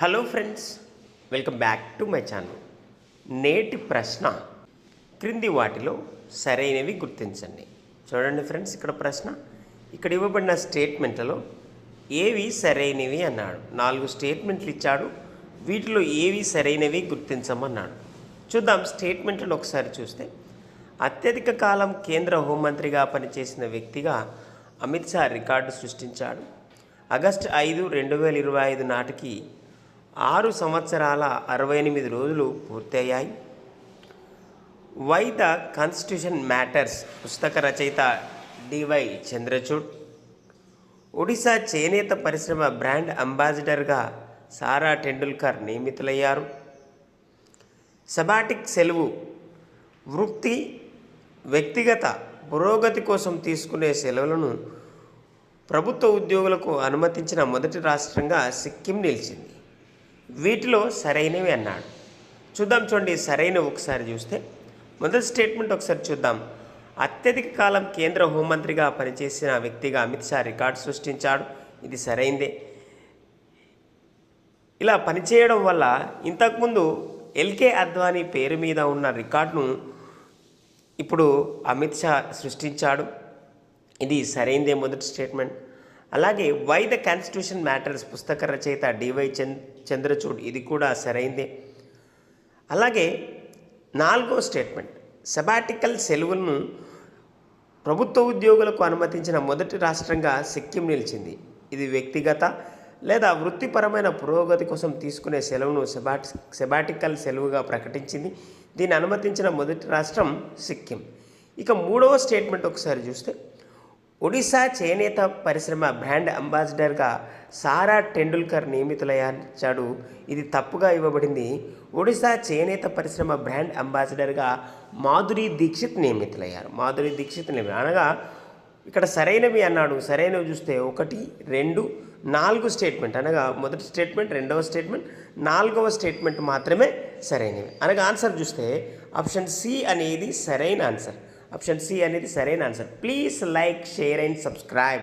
Hello friends welcome back to my channel నేటి ప్రశ్న క్రింది వాటిలో సరైనవి గుర్తించండి. చూడండి ఫ్రెండ్స్ ఇక్కడ ప్రశ్న. ఇక్కడ ఇవ్వబడిన స్టేట్మెంట్లలో ఏవి సరైనవి అన్నాడు. నాలుగు స్టేట్మెంట్లు ఇచ్చాడు. వీటిలో ఏవి సరైనవి గుర్తించమన్నాడు. చూద్దాం స్టేట్మెంట్లను ఒకసారి చూస్తే. అత్యధిక కాలం కేంద్ర హోంమంత్రిగా పనిచేసిన వ్యక్తిగా అమిత్ షా రికార్డు సృష్టించాడు. ఆగస్టు ఐదు రెండు వేల ఇరవై ఐదు నాటికి ఆరు సంవత్సరాల అరవై ఎనిమిది రోజులు పూర్తయ్యాయి. వై ద కాన్స్టిట్యూషన్ మ్యాటర్స్ పుస్తక రచయిత డివై చంద్రచూడ్ ఒడిశా చేనేత పరిశ్రమ బ్రాండ్ అంబాసిడర్గా సారా టెండూల్కర్ నియమితులయ్యారు. సబాటిక్ సెలవు వృత్తి వ్యక్తిగత పురోగతి కోసం తీసుకునే సెలవులను ప్రభుత్వ ఉద్యోగులకు అనుమతించిన మొదటి రాష్ట్రంగా సిక్కిం నిలిచింది. వీటిలో సరైనవి అన్నాడు. చూద్దాం చూడండి సరైనవి ఒకసారి చూస్తే. మొదటి స్టేట్మెంట్ ఒకసారి చూద్దాం. అత్యధిక కాలం కేంద్ర హోంమంత్రిగా పనిచేసిన వ్యక్తిగా అమిత్ షా రికార్డు సృష్టించాడు. ఇది సరైందే. ఇలా పనిచేయడం వల్ల ఇంతకుముందు ఎల్కే అద్వానీ పేరు మీద ఉన్న రికార్డును ఇప్పుడు అమిత్ షా సృష్టించాడు. ఇది సరైందే మొదటి స్టేట్మెంట్. అలాగే వై ద కాన్స్టిట్యూషన్ మ్యాటర్స్ పుస్తక రచయిత డివై చంద్ చంద్రచూడ్ ఇది కూడా సరైందే. అలాగే నాలుగో స్టేట్మెంట్ సెబాటికల్ సెలవులను ప్రభుత్వ ఉద్యోగులకు అనుమతించిన మొదటి రాష్ట్రంగా సిక్కిం నిలిచింది. ఇది వ్యక్తిగత లేదా వృత్తిపరమైన పురోగతి కోసం తీసుకునే సెలవును సెబాటి సెబాటికల్ సెలవుగా ప్రకటించింది. దీన్ని అనుమతించిన మొదటి రాష్ట్రం సిక్కిం. ఇక మూడవ స్టేట్మెంట్ ఒకసారి చూస్తే ఒడిశా చేనేత పరిశ్రమ బ్రాండ్ అంబాసిడర్గా సారా టెండూల్కర్ నియమితులయ్యాడు. ఇది తప్పుగా ఇవ్వబడింది. ఒడిశా చేనేత పరిశ్రమ బ్రాండ్ అంబాసిడర్గా మాధురి దీక్షిత్ నియమితులయ్యారు. మాధురి దీక్షిత్ నియమి అనగా ఇక్కడ సరైనవి అన్నాడు. సరైనవి చూస్తే ఒకటి రెండు నాలుగు స్టేట్మెంట్. అనగా మొదటి స్టేట్మెంట్ రెండవ స్టేట్మెంట్ నాలుగవ స్టేట్మెంట్ మాత్రమే సరైనవి. అనగా ఆన్సర్ చూస్తే ఆప్షన్ సి అనేది సరైన ఆన్సర్. ఆప్షన్ సి అనేది సరైన answer. Please like share and subscribe.